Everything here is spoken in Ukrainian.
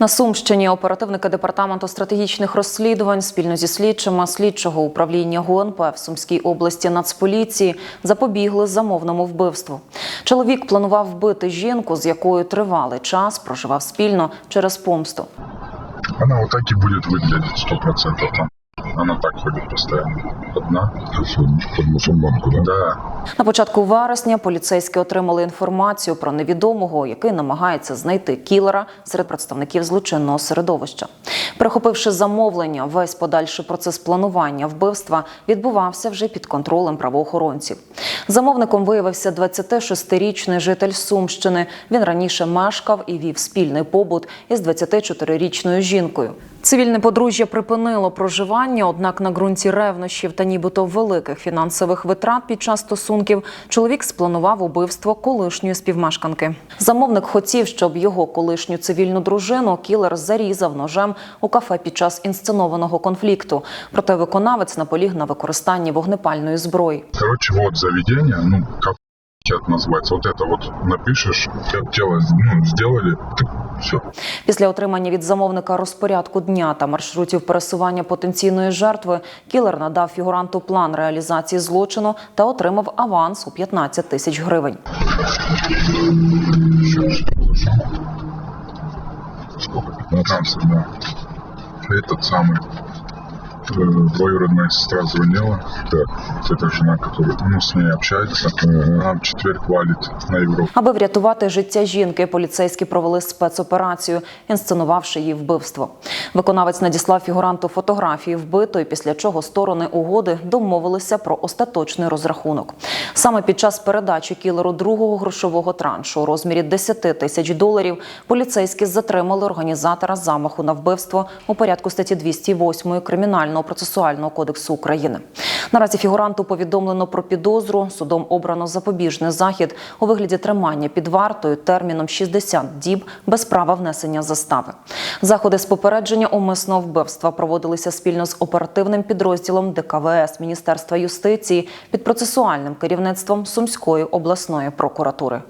На Сумщині оперативники департаменту стратегічних розслідувань спільно зі слідчими слідчого управління ГУНП в Сумській області Нацполіції запобігли замовному вбивству. Чоловік планував вбити жінку, з якою тривалий час проживав спільно через помсту. Она вот так и будет выглядеть сто процентов там. Она так ходит постоянно. Одна. Под мусульманку, да? Да. На початку вересня поліцейські отримали інформацію про невідомого, який намагається знайти кілера серед представників злочинного середовища. Перехопивши замовлення, весь подальший процес планування вбивства відбувався вже під контролем правоохоронців. Замовником виявився 26-річний житель Сумщини. Він раніше мешкав і вів спільний побут із 24-річною жінкою. Цивільне подружжя припинило проживання, однак на ґрунті ревнощів та нібито великих фінансових витрат під час стосунків чоловік спланував убивство колишньої співмешканки. Замовник хотів, щоб його колишню цивільну дружину кілер зарізав ножем у кафе під час інсценованого конфлікту. Проте виконавець наполіг на використанні вогнепальної зброї. Короче, вот заведение, ну, как это называется. Вот это вот напишешь, как тело ну, сделали, все. Після отримання від замовника розпорядку дня та маршрутів пересування потенційної жертви, кілер надав фігуранту план реалізації злочину та отримав аванс у 15 тисяч гривень. Сейчас, Сколько? 15, да. Этот самый э, двоюродная сестра звонила. Так. Это жена, которая ну, с ней общается. Она в четверг валит на Европу. Аби врятувати життя жінки, поліцейські провели спецоперацію, інсценувавши її вбивство. Виконавець надіслав фігуранту фотографії вбитої, після чого сторони угоди домовилися про остаточний розрахунок. Саме під час передачі кілеру другого грошового траншу у розмірі 10 тисяч доларів поліцейські затримали організатора замаху на вбивство у порядку статті 208 Кримінального процесуального кодексу України. Наразі фігуранту повідомлено про підозру. Судом обрано запобіжний захід у вигляді тримання під вартою терміном 60 діб без права внесення застави. Заходи з попередження умисного вбивства проводилися спільно з оперативним підрозділом ДКВС Міністерства юстиції під процесуальним керівництвом Сумської обласної прокуратури.